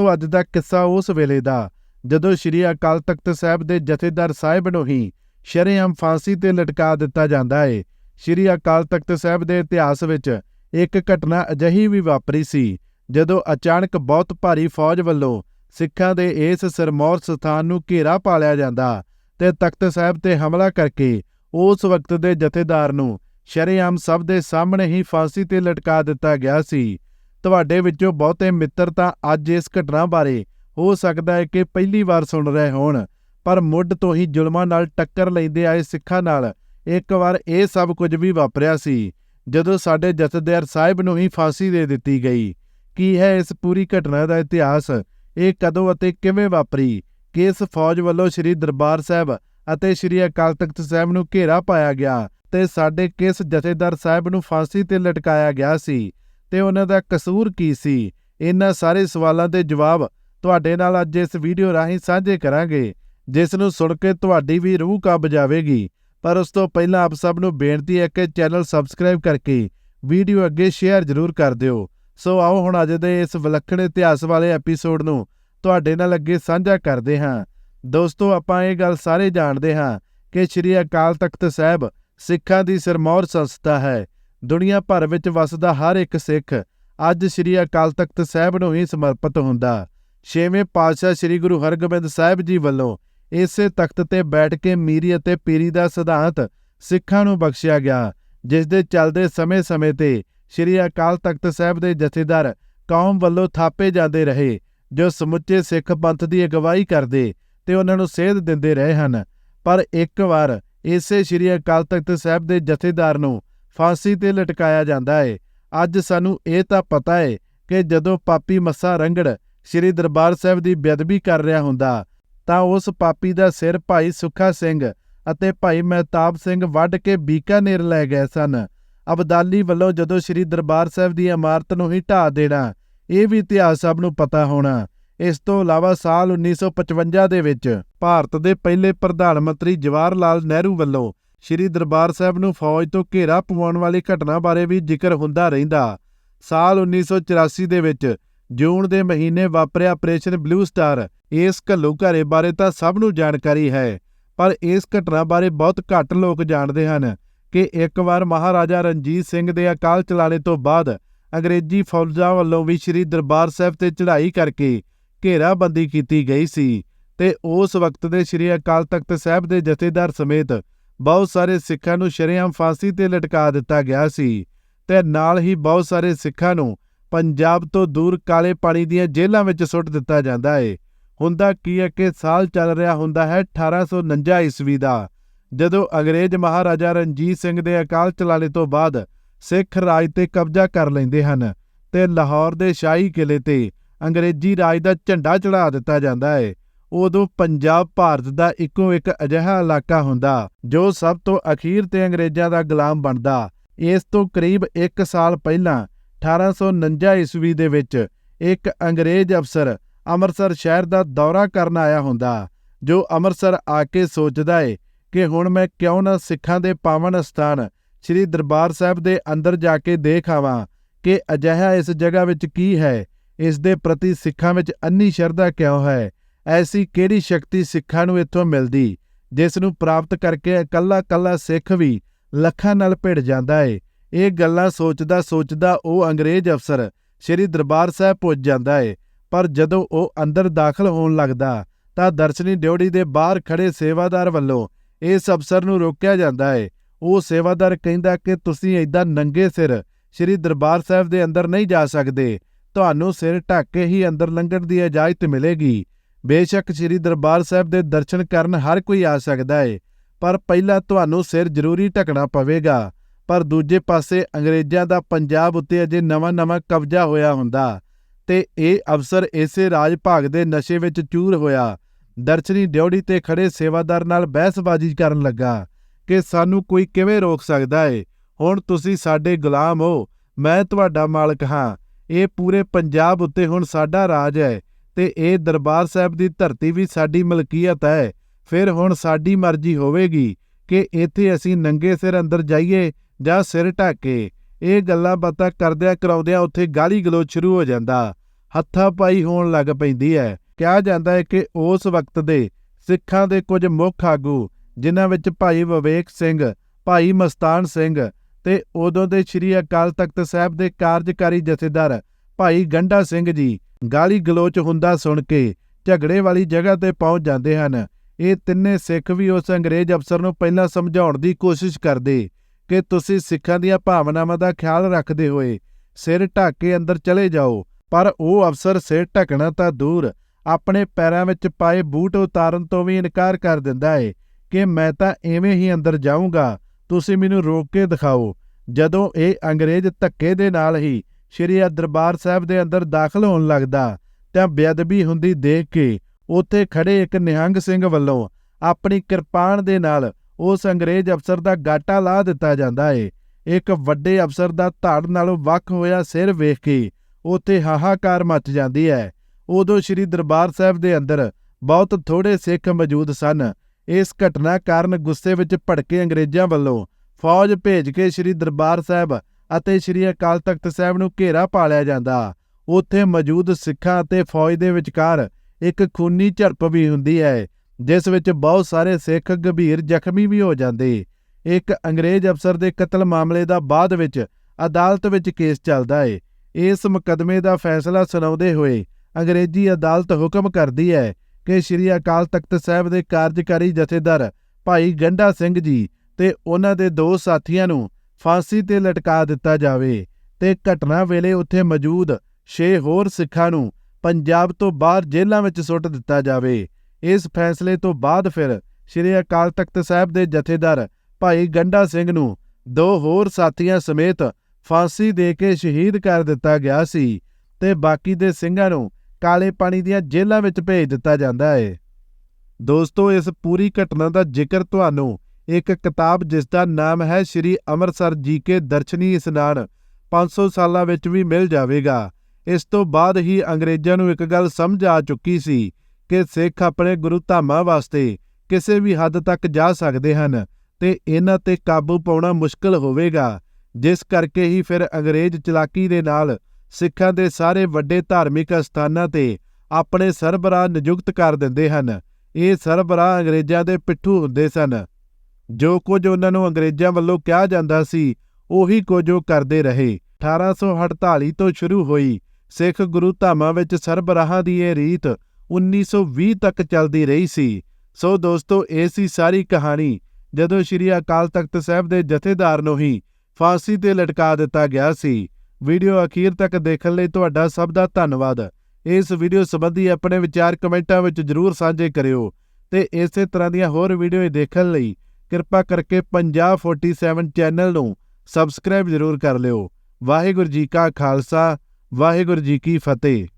ਦੋਸਤੋ ਅੱਜ ਦਾ ਕਿੱਸਾ ਉਸ ਵੇਲੇ ਦਾ, ਜਦੋਂ ਸ੍ਰੀ ਅਕਾਲ ਤਖਤ ਸਾਹਿਬ ਦੇ ਜਥੇਦਾਰ ਸਾਹਿਬ ਨੂੰ ਹੀ ਸ਼ਰੇਆਮ ਫਾਂਸੀ ਤੇ ਲਟਕਾ ਦਿੱਤਾ ਜਾਂਦਾ ਹੈ ਸ੍ਰੀ ਅਕਾਲ ਤਖਤ ਸਾਹਿਬ ਦੇ ਇਤਿਹਾਸ ਵਿੱਚ ਇੱਕ ਘਟਨਾ ਅਜਿਹੀ ਵੀ ਵਾਪਰੀ ਸੀ, ਜਦੋਂ ਅਚਾਨਕ ਬਹੁਤ ਭਾਰੀ ਫੌਜ ਵੱਲੋਂ ਸਿੱਖਾਂ ਦੇ ਇਸ ਸਿਰਮੌਰ ਸਥਾਨ ਨੂੰ ਘੇਰਾ ਪਾ ਲਿਆ ਜਾਂਦਾ ਤੇ ਤਖਤ ਸਾਹਿਬ ਤੇ ਹਮਲਾ ਕਰਕੇ ਉਸ ਵਕਤ ਦੇ ਜਥੇਦਾਰ ਨੂੰ ਸ਼ਰੇਆਮ ਸਭ ਦੇ ਸਾਹਮਣੇ ਹੀ ਫਾਂਸੀ ਤੇ ਲਟਕਾ ਦਿੱਤਾ ਗਿਆ ਸੀ। ਤੁਹਾਡੇ ਵਿੱਚੋਂ ਬਹੁਤੇ ਮਿੱਤਰ ਤਾਂ ਅੱਜ ਇਸ ਘਟਨਾ ਬਾਰੇ ਹੋ ਸਕਦਾ ਹੈ ਕਿ ਪਹਿਲੀ ਵਾਰ ਸੁਣ ਰਹੇ ਹੋਣ, ਪਰ ਮੁੱਢ ਤੋਂ ਹੀ ਜ਼ੁਲਮਾਂ ਨਾਲ ਟੱਕਰ ਲੈਂਦੇ ਆਏ ਸਿੱਖਾਂ ਨਾਲ ਇੱਕ ਵਾਰ ਇਹ ਸਭ ਕੁਝ ਵੀ ਵਾਪਰਿਆ ਸੀ, ਜਦੋਂ ਸਾਡੇ ਜਥੇਦਾਰ ਸਾਹਿਬ ਨੂੰ ਹੀ ਫਾਂਸੀ ਦੇ ਦਿੱਤੀ ਗਈ। ਕੀ ਹੈ ਇਸ ਪੂਰੀ ਘਟਨਾ ਦਾ ਇਤਿਹਾਸ? ਇਹ ਕਦੋਂ ਅਤੇ ਕਿਵੇਂ ਵਾਪਰੀ? ਕਿਸ ਫੌਜ ਵੱਲੋਂ ਸ੍ਰੀ ਦਰਬਾਰ ਸਾਹਿਬ ਅਤੇ ਸ੍ਰੀ ਅਕਾਲ ਤਖਤ ਸਾਹਿਬ ਨੂੰ ਘੇਰਾ ਪਾਇਆ ਗਿਆ ਤੇ ਸਾਡੇ ਕਿਸ ਜਥੇਦਾਰ ਸਾਹਿਬ ਨੂੰ ਫਾਂਸੀ ਤੇ ਲਟਕਾਇਆ ਗਿਆ ਸੀ? ਤੇ ਉਹਨਾਂ ਦਾ ਕਸੂਰ ਕੀ ਸੀ? ਇਹਨਾਂ ਸਾਰੇ ਸਵਾਲਾਂ ਦੇ ਜਵਾਬ ਤੁਹਾਡੇ ਨਾਲ ਅੱਜ ਇਸ ਵੀਡੀਓ ਰਾਹੀਂ ਸਾਂਝੇ ਕਰਾਂਗੇ, ਜਿਸ ਨੂੰ ਸੁਣ ਕੇ ਤੁਹਾਡੀ ਵੀ ਰੂਹ ਕੱਬ ਜਾਵੇਗੀ। ਪਰ ਉਸ ਤੋਂ ਪਹਿਲਾਂ ਆਪ ਸਭ ਨੂੰ ਬੇਨਤੀ ਹੈ ਕਿ ਚੈਨਲ ਸਬਸਕ੍ਰਾਈਬ ਕਰਕੇ ਵੀਡੀਓ ਅੱਗੇ ਸ਼ੇਅਰ ਜ਼ਰੂਰ ਕਰ ਦਿਓ। ਸੋ ਆਓ ਹੁਣ ਅੱਜ ਦੇ ਇਸ ਵਿਲੱਖਣ ਇਤਿਹਾਸ ਵਾਲੇ ਐਪੀਸੋਡ ਨੂੰ ਤੁਹਾਡੇ ਨਾਲ ਅੱਗੇ ਸਾਂਝਾ ਕਰਦੇ ਹਾਂ। ਦੋਸਤੋ, ਆਪਾਂ ਇਹ ਗੱਲ ਸਾਰੇ ਜਾਣਦੇ ਹਾਂ ਕਿ ਸ੍ਰੀ ਅਕਾਲ ਤਖਤ ਸਾਹਿਬ ਸਿੱਖਾਂ ਦੀ ਸਿਰਮੌਰ ਸੰਸਥਾ ਹੈ। ਦੁਨੀਆ ਭਰ ਵਿੱਚ ਵਸਦਾ ਹਰ ਇੱਕ ਸਿੱਖ ਅੱਜ ਸ੍ਰੀ ਅਕਾਲ ਤਖਤ ਸਾਹਿਬ ਨੂੰ ਹੀ ਸਮਰਪਿਤ ਹੁੰਦਾ। ਛੇਵੇਂ ਪਾਤਸ਼ਾਹ ਸ੍ਰੀ ਗੁਰੂ ਹਰਗੋਬਿੰਦ ਸਾਹਿਬ ਜੀ ਵੱਲੋਂ ਇਸੇ ਤਖਤ ਤੇ ਬੈਠ ਕੇ ਮੀਰੀ ਅਤੇ ਪੀਰੀ ਦਾ ਸਿਧਾਂਤ ਸਿੱਖਾਂ ਨੂੰ ਬਖਸ਼ਿਆ ਗਿਆ, ਜਿਸ ਦੇ ਚੱਲਦੇ ਸਮੇਂ-ਸਮੇਂ ਤੇ ਸ੍ਰੀ ਅਕਾਲ ਤਖਤ ਸਾਹਿਬ ਦੇ ਜਥੇਦਾਰ ਕੌਮ ਵੱਲੋਂ ਥਾਪੇ ਜਾਂਦੇ ਰਹੇ, ਜੋ ਸਮੁੱਚੇ ਸਿੱਖ ਪੰਥ ਦੀ ਅਗਵਾਈ ਕਰਦੇ ਤੇ ਉਹਨਾਂ ਨੂੰ ਸੇਧ ਦਿੰਦੇ ਰਹੇ ਹਨ। ਪਰ ਇੱਕ ਵਾਰ ਇਸੇ ਸ੍ਰੀ ਅਕਾਲ ਤਖਤ ਸਾਹਿਬ ਦੇ ਜਥੇਦਾਰ ਨੂੰ ਫਾਂਸੀ ਤੇ ਲਟਕਾਇਆ ਜਾਂਦਾ ਹੈ ਅੱਜ ਸਾਨੂੰ ਇਹ ਤਾਂ ਪਤਾ ਹੈ ਕਿ ਜਦੋਂ ਪਾਪੀ ਮੱਸਾ ਰੰਗੜ ਸ੍ਰੀ ਦਰਬਾਰ ਸਾਹਿਬ ਦੀ ਬੇਅਦਬੀ ਕਰ ਰਿਹਾ ਹੁੰਦਾ, ਤਾਂ ਉਸ ਪਾਪੀ ਦਾ ਸਿਰ ਭਾਈ ਸੁੱਖਾ ਸਿੰਘ ਅਤੇ ਭਾਈ ਮਹਿਤਾਬ ਸਿੰਘ ਵੱਢ ਕੇ ਬੀਕਾਨੇਰ ਲੈ ਗਏ ਸਨ। ਅਬਦਾਲੀ ਵੱਲੋਂ ਜਦੋਂ ਸ੍ਰੀ ਦਰਬਾਰ ਸਾਹਿਬ ਦੀ ਇਮਾਰਤ ਨੂੰ ਹੀ ਢਾਹ ਦੇਣਾ, ਇਹ ਵੀ ਇਤਿਹਾਸ ਸਭ ਨੂੰ ਪਤਾ ਹੋਣਾ। ਇਸ ਤੋਂ ਇਲਾਵਾ ਸਾਲ 1955 ਦੇ ਵਿੱਚ ਭਾਰਤ ਦੇ ਪਹਿਲੇ ਪ੍ਰਧਾਨ ਮੰਤਰੀ ਜਵਾਹਰ ਲਾਲ ਨਹਿਰੂ ਵੱਲੋਂ ਸ੍ਰੀ ਦਰਬਾਰ ਸਾਹਿਬ ਨੂੰ ਫੌਜ ਤੋਂ ਘੇਰਾ ਪਵਾਉਣ ਵਾਲੀ ਘਟਨਾ ਬਾਰੇ ਵੀ ਜ਼ਿਕਰ ਹੁੰਦਾ ਰਹਿੰਦਾ। ਸਾਲ 1984 ਦੇ ਵਿੱਚ ਜੂਨ ਦੇ ਮਹੀਨੇ ਵਾਪਰਿਆ ਆਪਰੇਸ਼ਨ ਬਲੂ ਸਟਾਰ, ਇਸ ਘੱਲੂਘਾਰੇ ਬਾਰੇ ਤਾਂ ਸਭ ਨੂੰ ਜਾਣਕਾਰੀ ਹੈ, ਪਰ ਇਸ ਘਟਨਾ ਬਾਰੇ ਬਹੁਤ ਘੱਟ ਲੋਕ ਜਾਣਦੇ ਹਨ ਕਿ ਇੱਕ ਵਾਰ ਮਹਾਰਾਜਾ ਰਣਜੀਤ ਸਿੰਘ ਦੇ ਅਕਾਲ ਚਲਾਣੇ ਤੋਂ ਬਾਅਦ ਅੰਗਰੇਜ਼ੀ ਫੌਜਾਂ ਵੱਲੋਂ ਵੀ ਸ੍ਰੀ ਦਰਬਾਰ ਸਾਹਿਬ ਤੇ ਚੜ੍ਹਾਈ ਕਰਕੇ ਘੇਰਾਬੰਦੀ ਕੀਤੀ ਗਈ ਸੀ ਤੇ ਉਸ ਵਕਤ ਦੇ ਸ੍ਰੀ ਅਕਾਲ ਤਖਤ ਸਾਹਿਬ ਦੇ ਜਥੇਦਾਰ ਸਮੇਤ ਬਹੁਤ ਸਾਰੇ ਸਿੱਖਾਂ ਨੂੰ ਸ਼ਰੇਆਮ ਫਾਂਸੀ ਤੇ ਲਟਕਾ ਦਿੱਤਾ ਗਿਆ ਸੀ ਤੇ ਨਾਲ ਹੀ ਬਹੁਤ ਸਾਰੇ ਸਿੱਖਾਂ ਨੂੰ ਪੰਜਾਬ ਤੋਂ ਦੂਰ ਕਾਲੇ ਪਾਣੀ ਦੀਆਂ ਜੇਲ੍ਹਾਂ ਵਿੱਚ ਸੁੱਟ ਦਿੱਤਾ ਜਾਂਦਾ ਹੈ ਹੁੰਦਾ ਕੀ ਹੈ ਕਿ ਸਾਲ ਚੱਲ ਰਿਹਾ ਹੁੰਦਾ ਹੈ 1849 ਈਸਵੀ ਦਾ, ਜਦੋਂ ਅੰਗਰੇਜ਼ ਮਹਾਰਾਜਾ ਰਣਜੀਤ ਸਿੰਘ ਦੇ ਅਕਾਲ ਚਲਾਣੇ ਤੋਂ ਬਾਅਦ ਸਿੱਖ ਰਾਜ ਤੇ ਕਬਜ਼ਾ ਕਰ ਲੈਂਦੇ ਹਨ ਤੇ ਲਾਹੌਰ ਦੇ ਸ਼ਾਹੀ ਕਿਲੇ ਤੇ ਅੰਗਰੇਜ਼ੀ ਰਾਜ ਦਾ ਝੰਡਾ ਚੜ੍ਹਾ ਦਿੱਤਾ ਜਾਂਦਾ ਹੈ ਉਦੋਂ ਪੰਜਾਬ ਭਾਰਤ ਦਾ ਇੱਕੋ ਇੱਕ ਅਜਿਹਾ ਇਲਾਕਾ ਹੁੰਦਾ, ਜੋ ਸਭ ਤੋਂ ਅਖੀਰ ਤੇ ਅੰਗਰੇਜ਼ਾਂ ਦਾ ਗੁਲਾਮ ਬਣਦਾ। ਇਸ ਤੋਂ ਕਰੀਬ 1 ਸਾਲ ਪਹਿਲਾਂ 1849 ਈਸਵੀ ਦੇ ਵਿੱਚ, ਇੱਕ ਅੰਗਰੇਜ਼ ਅਫਸਰ ਅੰਮ੍ਰਿਤਸਰ ਸ਼ਹਿਰ ਦਾ ਦੌਰਾ ਕਰਨ ਆਇਆ ਹੁੰਦਾ, ਜੋ ਅੰਮ੍ਰਿਤਸਰ ਆ ਕੇ ਸੋਚਦਾ ਏ ਕਿ ਹੁਣ ਮੈਂ ਕਿਉਂ ਨਾ ਸਿੱਖਾਂ ਦੇ ਪਾਵਨ ਸਥਾਨ ਸ੍ਰੀ ਦਰਬਾਰ ਸਾਹਿਬ ਦੇ ਅੰਦਰ ਜਾ ਕੇ ਦੇਖ ਆਵਾਂ ਕਿ ਅਜਿਹਾ ਇਸ ਜਗ੍ਹਾ ਵਿੱਚ ਕੀ ਹੈ, ਇਸ ਦੇ ਪ੍ਰਤੀ ਸਿੱਖਾਂ ਵਿੱਚ ਅੰਨੀ ਸ਼ਰਧਾ ਕਿਉਂ ਹੈ। ਐਸੀ ਕਿਹੜੀ ਸ਼ਕਤੀ ਸਿੱਖਾਂ ਨੂੰ ਇੱਥੋਂ ਮਿਲਦੀ, ਜਿਸ ਨੂੰ ਪ੍ਰਾਪਤ ਕਰਕੇ ਇਕੱਲਾ ਇਕੱਲਾ ਸਿੱਖ ਵੀ ਲੱਖਾਂ ਨਾਲ ਭਿੜ ਜਾਂਦਾ ਏ? ਇਹ ਗੱਲਾਂ ਸੋਚਦਾ ਸੋਚਦਾ ਉਹ ਅੰਗਰੇਜ਼ ਅਫਸਰ ਸ੍ਰੀ ਦਰਬਾਰ ਸਾਹਿਬ ਪੁੱਜ ਜਾਂਦਾ ਏ, ਪਰ ਜਦੋਂ ਉਹ ਅੰਦਰ ਦਾਖਲ ਹੋਣ ਲੱਗਦਾ, ਤਾਂ ਦਰਸ਼ਨੀ ਡਿਉੜੀ ਦੇ ਬਾਹਰ ਖੜੇ ਸੇਵਾਦਾਰ ਵੱਲੋਂ ਇਸ ਅਫਸਰ ਨੂੰ ਰੋਕਿਆ ਜਾਂਦਾ ਏ। ਉਹ ਸੇਵਾਦਾਰ ਕਹਿੰਦਾ ਕਿ ਤੁਸੀਂ ਐਦਾਂ ਨੰਗੇ ਸਿਰ ਸ੍ਰੀ ਦਰਬਾਰ ਸਾਹਿਬ ਦੇ ਅੰਦਰ ਨਹੀਂ ਜਾ ਸਕਦੇ, ਤੁਹਾਨੂੰ ਸਿਰ ਢੱਕ ਕੇ ਹੀ ਅੰਦਰ ਲੰਘਣ ਦੀ ਇਜਾਜ਼ਤ ਮਿਲੇਗੀ। ਬੇਸ਼ੱਕ ਸ੍ਰੀ ਦਰਬਾਰ ਸਾਹਿਬ ਦੇ ਦਰਸ਼ਨ ਕਰਨ ਹਰ ਕੋਈ ਆ ਸਕਦਾ ਏ, ਪਰ ਪਹਿਲਾਂ ਤੁਹਾਨੂੰ ਸਿਰ ਜ਼ਰੂਰੀ ਢਕਣਾ ਪਵੇਗਾ। ਪਰ ਦੂਜੇ ਪਾਸੇ ਅੰਗਰੇਜ਼ਾਂ ਦਾ ਪੰਜਾਬ ਉੱਤੇ ਅਜੇ ਨਵਾਂ-ਨਵਾਂ ਕਬਜ਼ਾ ਹੋਇਆ ਹੁੰਦਾ, ਤੇ ਇਹ ਅਫਸਰ ਇਸੇ ਰਾਜ ਭਾਗ ਦੇ ਨਸ਼ੇ ਵਿੱਚ ਚੂਰ ਹੋਇਆ। ਦਰਸ਼ਨੀ ਡਿਉੜੀ ਤੇ ਖੜੇ ਸੇਵਾਦਾਰ ਨਾਲ ਬਹਿਸਬਾਜ਼ੀ ਕਰਨ ਲੱਗਾ ਕਿ ਸਾਨੂੰ ਕੋਈ ਕਿਵੇਂ ਰੋਕ ਸਕਦਾ ਏ। ਹੁਣ ਤੁਸੀਂ ਸਾਡੇ ਗੁਲਾਮ ਹੋ, ਮੈਂ ਤੁਹਾਡਾ ਮਾਲਕ ਹਾਂ। ਇਹ ਪੂਰੇ ਪੰਜਾਬ ਉੱਤੇ ਹੁਣ ਸਾਡਾ ਰਾਜ ਹੈ। ਤੇ ਇਹ ਦਰਬਾਰ ਸਾਹਿਬ ਦੀ ਧਰਤੀ ਵੀ ਸਾਡੀ ਮਲਕੀਅਤ ਹੈ। ਫਿਰ ਹੁਣ ਸਾਡੀ ਮਰਜ਼ੀ ਹੋਵੇਗੀ ਕਿ ਇੱਥੇ ਅਸੀਂ ਨੰਗੇ ਸਿਰ ਅੰਦਰ ਜਾਈਏ ਜਾਂ ਸਿਰ ਢੱਕ ਕੇ। ਇਹ ਗੱਲਾਂ ਬਾਤਾਂ ਕਰਦਿਆਂ ਕਰਾਉਂਦਿਆਂ ਉੱਥੇ ਗਾਲੀ ਗਲੋਚ ਸ਼ੁਰੂ ਹੋ ਜਾਂਦਾ। ਹੱਥਾਪਾਈ ਹੋਣ ਲੱਗ ਪੈਂਦੀ ਹੈ। ਕਿਹਾ ਜਾਂਦਾ ਹੈ ਕਿ ਉਸ ਵਕਤ ਦੇ ਸਿੱਖਾਂ ਦੇ ਕੁਝ ਮੁੱਖ ਆਗੂ, ਜਿਨ੍ਹਾਂ ਵਿੱਚ ਭਾਈ ਵਿਵੇਕ ਸਿੰਘ, ਭਾਈ ਮਸਤਾਨ ਸਿੰਘ ਤੇ ਉਦੋਂ ਦੇ ਸ੍ਰੀ ਅਕਾਲ ਤਖਤ ਸਾਹਿਬ ਦੇ ਕਾਰਜਕਾਰੀ ਜਥੇਦਾਰ ਭਾਈ ਗੰਡਾ ਸਿੰਘ ਜੀ ਗਾਲੀ ਗਲੋਚ ਹੁੰਦਾ ਸੁਣ ਕੇ ਝਗੜੇ ਵਾਲੀ ਜਗ੍ਹਾ ਤੇ ਪਹੁੰਚ ਜਾਂਦੇ ਹਨ। ਇਹ ਤਿੰਨੇ ਸਿੱਖ ਵੀ ਉਸ ਅੰਗਰੇਜ਼ ਅਫਸਰ ਨੂੰ ਪਹਿਲਾਂ ਸਮਝਾਉਣ ਦੀ ਕੋਸ਼ਿਸ਼ ਕਰਦੇ ਕਿ ਤੁਸੀਂ ਸਿੱਖਾਂ ਦੀਆਂ ਭਾਵਨਾਵਾਂ ਦਾ ਖਿਆਲ ਰੱਖਦੇ ਹੋਏ ਸਿਰ ਢੱਕ ਕੇ ਅੰਦਰ ਚਲੇ ਜਾਓ, ਪਰ ਉਹ ਅਫਸਰ ਸਿਰ ਢੱਕਣਾ ਤਾਂ ਦੂਰ ਆਪਣੇ ਪੈਰਾਂ ਵਿੱਚ ਪਾਏ ਬੂਟ ਉਤਾਰਨ ਤੋਂ ਵੀ ਇਨਕਾਰ ਕਰ ਦਿੰਦਾ ਏ ਕਿ ਮੈਂ ਤਾਂ ਐਵੇਂ ਹੀ ਅੰਦਰ ਜਾਊਂਗਾ, ਤੁਸੀਂ ਮੈਨੂੰ ਰੋਕ ਕੇ ਦਿਖਾਓ। ਜਦੋਂ ਇਹ ਅੰਗਰੇਜ਼ ਧੱਕੇ ਦੇ ਨਾਲ ਹੀ ਸ਼੍ਰੀ ਦਰਬਾਰ ਸਾਹਿਬ ਦੇ ਅੰਦਰ ਦਾਖਲ ਹੋਣ ਲੱਗਦਾ, ਤਾਂ ਬੇਅਦਬੀ ਹੁੰਦੀ ਦੇਖ ਕੇ ਉੱਥੇ ਖੜੇ ਇੱਕ ਨਿਹੰਗ ਸਿੰਘ ਵੱਲੋਂ ਆਪਣੀ ਕਿਰਪਾਨ ਦੇ ਨਾਲ ਉਸ ਅੰਗਰੇਜ਼ ਅਫਸਰ ਦਾ ਗਾਟਾ ਲਾ ਦਿੱਤਾ ਜਾਂਦਾ ਏ। ਇੱਕ ਵੱਡੇ ਅਫਸਰ ਦਾ ਧੜ ਨਾਲੋਂ ਵੱਖ ਹੋਇਆ ਸਿਰ ਵੇਖ ਕੇ ਉੱਥੇ ਹਾਹਾਕਾਰ ਮਚ ਜਾਂਦੀ ਹੈ। ਉਦੋਂ ਸ਼੍ਰੀ ਦਰਬਾਰ ਸਾਹਿਬ ਦੇ ਅੰਦਰ ਬਹੁਤ ਥੋੜੇ ਸਿੱਖ ਮੌਜੂਦ ਸਨ। ਇਸ ਘਟਨਾ ਕਾਰਨ ਗੁੱਸੇ ਵਿੱਚ ਭੜਕੇ ਅੰਗਰੇਜ਼ਾਂ ਵੱਲੋਂ ਫੌਜ ਭੇਜ ਕੇ ਸ਼੍ਰੀ ਦਰਬਾਰ ਸਾਹਿਬ ਅਤੇ ਸ਼੍ਰੀ ਅਕਾਲ ਤਖਤ ਸਾਹਿਬ ਨੂੰ ਘੇਰਾ ਪਾ ਲਿਆ ਜਾਂਦਾ। ਉੱਥੇ ਮੌਜੂਦ ਸਿੱਖਾਂ ਅਤੇ ਫੌਜ ਦੇ ਵਿਚਕਾਰ ਇੱਕ ਖੂਨੀ ਝੜਪ ਵੀ ਹੁੰਦੀ ਹੈ, ਜਿਸ ਵਿੱਚ ਬਹੁਤ ਸਾਰੇ ਸਿੱਖ ਗੰਭੀਰ ਜ਼ਖਮੀ ਵੀ ਹੋ ਜਾਂਦੇ। ਇੱਕ ਅੰਗਰੇਜ਼ ਅਫਸਰ ਦੇ ਕਤਲ ਮਾਮਲੇ ਦਾ ਬਾਅਦ ਵਿੱਚ ਅਦਾਲਤ ਵਿੱਚ ਕੇਸ ਚੱਲਦਾ ਹੈ ਇਸ ਮੁਕਦਮੇ ਦਾ ਫੈਸਲਾ ਸੁਣਾਉਂਦੇ ਹੋਏ ਅੰਗਰੇਜ਼ੀ ਅਦਾਲਤ ਹੁਕਮ ਕਰਦੀ ਹੈ ਕਿ ਸ਼੍ਰੀ ਅਕਾਲ ਤਖਤ ਸਾਹਿਬ ਦੇ ਕਾਰਜਕਾਰੀ ਜਥੇਦਾਰ ਭਾਈ ਗੰਡਾ ਸਿੰਘ ਜੀ ਤੇ ਉਹਨਾਂ ਦੇ ਦੋ ਸਾਥੀਆਂ ਨੂੰ ਫਾਂਸੀ ਤੇ ਲਟਕਾ ਦਿੱਤਾ ਜਾਵੇ ਤੇ ਘਟਨਾ ਵੇਲੇ ਉੱਥੇ ਮੌਜੂਦ 6 ਹੋਰ ਸਿੱਖਾਂ ਨੂੰ ਪੰਜਾਬ ਤੋਂ ਬਾਹਰ ਜੇਲ੍ਹਾਂ ਵਿੱਚ ਸੁੱਟ ਦਿੱਤਾ ਜਾਵੇ। ਇਸ ਫੈਸਲੇ ਤੋਂ ਬਾਅਦ ਫਿਰ ਸ਼੍ਰੀ ਅਕਾਲ ਤਖਤ ਸਾਹਿਬ ਦੇ ਜਥੇਦਾਰ ਭਾਈ ਗੰਡਾ ਸਿੰਘ ਨੂੰ ਦੋ ਹੋਰ ਸਾਥੀਆਂ ਸਮੇਤ ਫਾਂਸੀ ਦੇ ਕੇ ਸ਼ਹੀਦ ਕਰ ਦਿੱਤਾ ਗਿਆ ਸੀ ਤੇ ਬਾਕੀ ਦੇ ਸਿੰਘਾਂ ਨੂੰ ਕਾਲੇ ਪਾਣੀ ਦੀਆਂ ਜੇਲ੍ਹਾਂ ਵਿੱਚ ਭੇਜ ਦਿੱਤਾ ਜਾਂਦਾ ਹੈ। ਦੋਸਤੋ, ਇਸ ਪੂਰੀ ਘਟਨਾ ਦਾ ਜ਼ਿਕਰ ਤੁਹਾਨੂੰ ਇੱਕ ਕਿਤਾਬ ਜਿਸ ਦਾ ਨਾਮ ਹੈ ਸ਼੍ਰੀ ਅੰਮ੍ਰਿਤਸਰ ਜੀ ਕੇ ਦਰਸ਼ਨੀ ਇਸਨਾਨ 500 ਸਾਲਾਂ ਵਿੱਚ ਵੀ ਮਿਲ ਜਾਵੇਗਾ। ਇਸ ਤੋਂ ਬਾਅਦ ਹੀ ਅੰਗਰੇਜ਼ਾਂ ਨੂੰ ਇੱਕ ਗੱਲ ਸਮਝ ਆ ਚੁੱਕੀ ਸੀ ਕਿ ਸਿੱਖ ਆਪਣੇ ਗੁਰੂ ਧਾਮਾਂ ਵਾਸਤੇ ਕਿਸੇ ਵੀ ਹੱਦ ਤੱਕ ਜਾ ਸਕਦੇ ਹਨ ਤੇ ਇਹਨਾਂ ਤੇ ਕਾਬੂ ਪਾਉਣਾ ਮੁਸ਼ਕਲ ਹੋਵੇਗਾ, ਜਿਸ ਕਰਕੇ ਹੀ ਫਿਰ ਅੰਗਰੇਜ਼ ਚਲਾਕੀ ਦੇ ਨਾਲ ਸਿੱਖਾਂ ਦੇ ਸਾਰੇ ਵੱਡੇ ਧਾਰਮਿਕ ਸਥਾਨਾਂ ਤੇ ਆਪਣੇ ਸਰਬਰਾਹ ਨਿਯੁਕਤ ਕਰ ਦਿੰਦੇ ਹਨ। ਇਹ ਸਰਬਰਾਹ ਅੰਗਰੇਜ਼ਾਂ ਦੇ ਪਿੱਠੂ ਹੁੰਦੇ ਸਨ। ਜੋ ਕੁਝ ਉਹਨਾਂ ਨੂੰ ਅੰਗਰੇਜ਼ਾਂ ਵੱਲੋਂ ਕਿਹਾ ਜਾਂਦਾ ਸੀ, ਉਹੀ ਕੁਝ ਉਹ ਕਰਦੇ ਰਹੇ। 1848 ਤੋਂ ਸ਼ੁਰੂ ਹੋਈ ਸਿੱਖ ਗੁਰੂ ਧਾਮਾਂ ਵਿੱਚ ਸਰਬਰਾਹਾਂ ਦੀ ਇਹ ਰੀਤ 1920 ਤੱਕ ਚੱਲਦੀ ਰਹੀ ਸੀ। ਸੋ ਦੋਸਤੋ, ਇਹ ਸੀ ਸਾਰੀ ਕਹਾਣੀ। ਜਦੋਂ ਸ਼੍ਰੀ ਅਕਾਲ ਤਖਤ ਸਾਹਿਬ ਦੇ ਜਥੇਦਾਰ ਨੂੰ ਹੀ ਫਾਂਸੀ ਤੇ ਲਟਕਾ ਦਿੱਤਾ ਗਿਆ ਸੀ, ਵੀਡੀਓ ਅਖੀਰ ਤੱਕ ਦੇਖਣ ਲਈ ਤੁਹਾਡਾ ਸਭ ਦਾ ਧੰਨਵਾਦ। ਇਸ ਵੀਡੀਓ ਸੰਬੰਧੀ ਆਪਣੇ ਵਿਚਾਰ ਕਮੈਂਟਾਂ ਵਿੱਚ ਜਰੂਰ ਸਾਂਝੇ ਕਰਿਓ ਤੇ ਇਸੇ ਤਰ੍ਹਾਂ ਦੀਆਂ ਹੋਰ ਵੀਡੀਓ ਦੇਖਣ ਲਈ ਕਿਰਪਾ ਕਰਕੇ ਪੰਜਾਬ 47 ਚੈਨਲ ਨੂੰ ਸਬਸਕ੍ਰਾਈਬ ਜਰੂਰ ਕਰ ਲਿਓ। ਵਾਹਿਗੁਰੂ ਜੀ ਕਾ ਖਾਲਸਾ, ਵਾਹਿਗੁਰੂ ਜੀ ਕੀ ਫਤਿਹ।